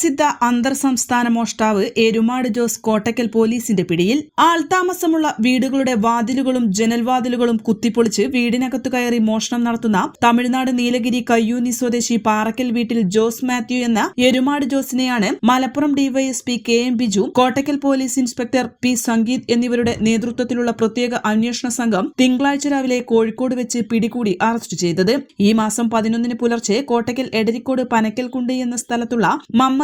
കുപ്രസിദ്ധ അന്തർ സംസ്ഥാന മോഷ്ടാവ് എരുമാട് ജോസ് കോട്ടക്കൽ പോലീസിന്റെ പിടിയിൽ ആൾതാമസമുള്ള വീടുകളുടെ വാതിലുകളും ജനൽവാതിലുകളും കുത്തിപ്പൊളിച്ച് വീടിനകത്തു കയറി മോഷണം നടത്തുന്ന തമിഴ്നാട് നീലഗിരി കയ്യൂനി സ്വദേശി പാറക്കൽ വീട്ടിൽ ജോസ് മാത്യു എന്ന Erumad ജോസിനെയാണ് Malappuram DYSP K M Biju Kottakkal police inspector P Sangeeth എന്നിവരുടെ നേതൃത്വത്തിലുള്ള പ്രത്യേക അന്വേഷണ സംഘം തിങ്കളാഴ്ച രാവിലെ കോഴിക്കോട് വെച്ച് പിടികൂടി അറസ്റ്റ് ചെയ്തത്. ഈ മാസം പതിനൊന്നിന് പുലർച്ചെ കോട്ടക്കൽ എടരിക്കോട് പനക്കൽകുണ്ട് എന്ന സ്ഥലത്തുള്ള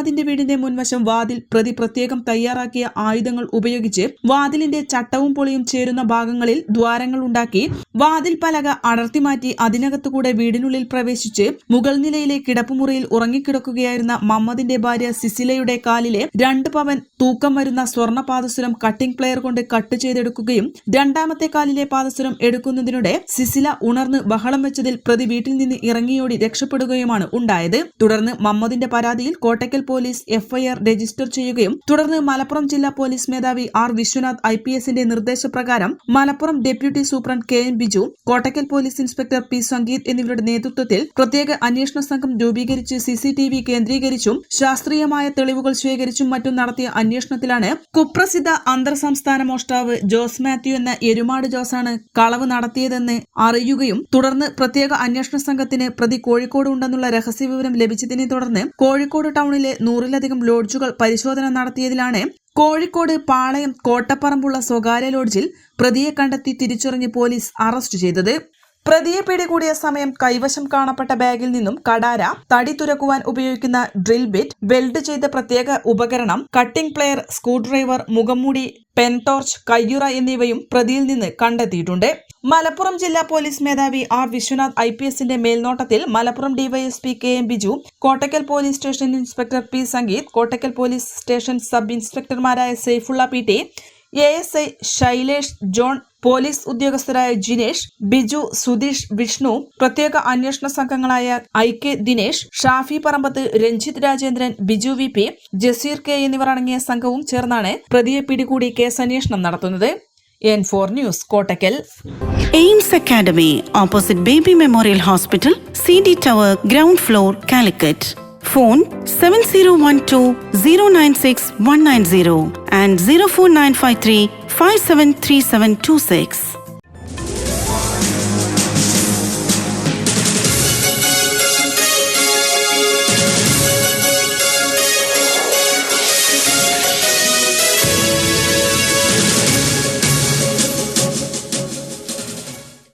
മമ്മദിന്റെ വീടിന്റെ മുൻവശം വാതിൽ പ്രതി പ്രത്യേകം തയ്യാറാക്കിയ ആയുധങ്ങൾ ഉപയോഗിച്ച് വാതിലിന്റെ ചട്ടവും പൊളിയും ചേരുന്ന ഭാഗങ്ങളിൽ ദ്വാരങ്ങൾ ഉണ്ടാക്കി വാതിൽ പലക അടർത്തി മാറ്റി അതിനകത്തുകൂടെ വീടിനുള്ളിൽ പ്രവേശിച്ച് മുകൾ നിലയിലെ കിടപ്പുമുറിയിൽ ഉറങ്ങിക്കിടക്കുകയായിരുന്ന മമ്മദിന്റെ ഭാര്യ സിസിലയുടെ കാലിലെ രണ്ട് പവൻ തൂക്കം വരുന്ന സ്വർണ കട്ടിംഗ് പ്ലെയർ കൊണ്ട് കട്ട് ചെയ്തെടുക്കുകയും രണ്ടാമത്തെ കാലിലെ പാദസുരം എടുക്കുന്നതിനിടെ സിസില ഉണർന്ന് ബഹളം വെച്ചതിൽ പ്രതി വീട്ടിൽ നിന്ന് ഇറങ്ങിയോടി രക്ഷപ്പെടുകയുമാണ് ഉണ്ടായത്. തുടർന്ന് മമ്മദിന്റെ പരാതിയിൽ കോട്ടയ്ക്കൽ എഫ്ഐആർ രജിസ്റ്റർ ചെയ്യുകയും തുടർന്ന് മലപ്പുറം ജില്ലാ പോലീസ് മേധാവി ആർ വിശ്വനാഥ് ഐ പി എസിന്റെ നിർദ്ദേശപ്രകാരം Malappuram deputy superintendent K N Biju Kottakkal police inspector P Sangeeth എന്നിവരുടെ നേതൃത്വത്തിൽ പ്രത്യേക അന്വേഷണ സംഘം രൂപീകരിച്ച് സിസിടിവി കേന്ദ്രീകരിച്ചും ശാസ്ത്രീയമായ തെളിവുകൾ ശേഖരിച്ചും മറ്റും നടത്തിയ അന്വേഷണത്തിലാണ് കുപ്രസിദ്ധ അന്തർ സംസ്ഥാന മോഷ്ടാവ് ജോസ് മാത്യു എന്ന എരുമാട് ജോസാണ് കളവ് നടത്തിയതെന്ന് അറിയുകയും തുടർന്ന് പ്രത്യേക അന്വേഷണ സംഘത്തിന് പ്രതി കോഴിക്കോട് ഉണ്ടെന്നുള്ള രഹസ്യവിവരം ലഭിച്ചതിനെ തുടർന്ന് കോഴിക്കോട് ടൗണിലെ നൂറിലധികം ലോഡ്ജുകൾ പരിശോധന നടത്തിയതിലാണ് കോഴിക്കോട് പാളയം കോട്ടപ്പറമ്പുള്ള സ്വകാര്യ ലോഡ്ജിൽ പ്രതിയെ കണ്ടെത്തി തിരിച്ചറിഞ്ഞ് പോലീസ് അറസ്റ്റ് ചെയ്തത്. പ്രതിയെ പിടികൂടിയ സമയം കൈവശം കാണപ്പെട്ട ബാഗിൽ നിന്നും കടാര തടി തുരക്കുവാൻ ഉപയോഗിക്കുന്ന ഡ്രിൽ ബിറ്റ് വെൽഡ് ചെയ്ത പ്രത്യേക ഉപകരണം കട്ടിംഗ് പ്ലെയർ സ്ക്രൂ ഡ്രൈവർ മുഖംമൂടി പെൻ ടോർച്ച് കയ്യുറ എന്നിവയും പ്രതിയിൽ നിന്ന് കണ്ടെത്തിയിട്ടുണ്ട്. മലപ്പുറം ജില്ലാ പോലീസ് മേധാവി ആർ വിശ്വനാഥ് ഐ പി എസിന്റെ മേൽനോട്ടത്തിൽ Malappuram DYSP K M Biju Kottakkal police station inspector P Sangeeth Kottakkal police station sub ഇൻസ്പെക്ടർമാരായ Saifulla P T A S I Shailesh John police ഉദ്യോഗസ്ഥരായ Jinesh Biju Sudheesh Vishnu പ്രത്യേക അന്വേഷണ സംഘങ്ങളായ I K Dinesh Shafi Parambath Ranjith Rajendran Biju V P Jaseer K എന്നിവർ അടങ്ങിയ സംഘവും ചേർന്നാണ് പ്രതിയെ പിടികൂടി case അന്വേഷണം നടത്തുന്നത്. N four news Kottakkal. Aims academy opposite baby memorial hospital C D tower ground floor Calicut. phone 7012 and 04953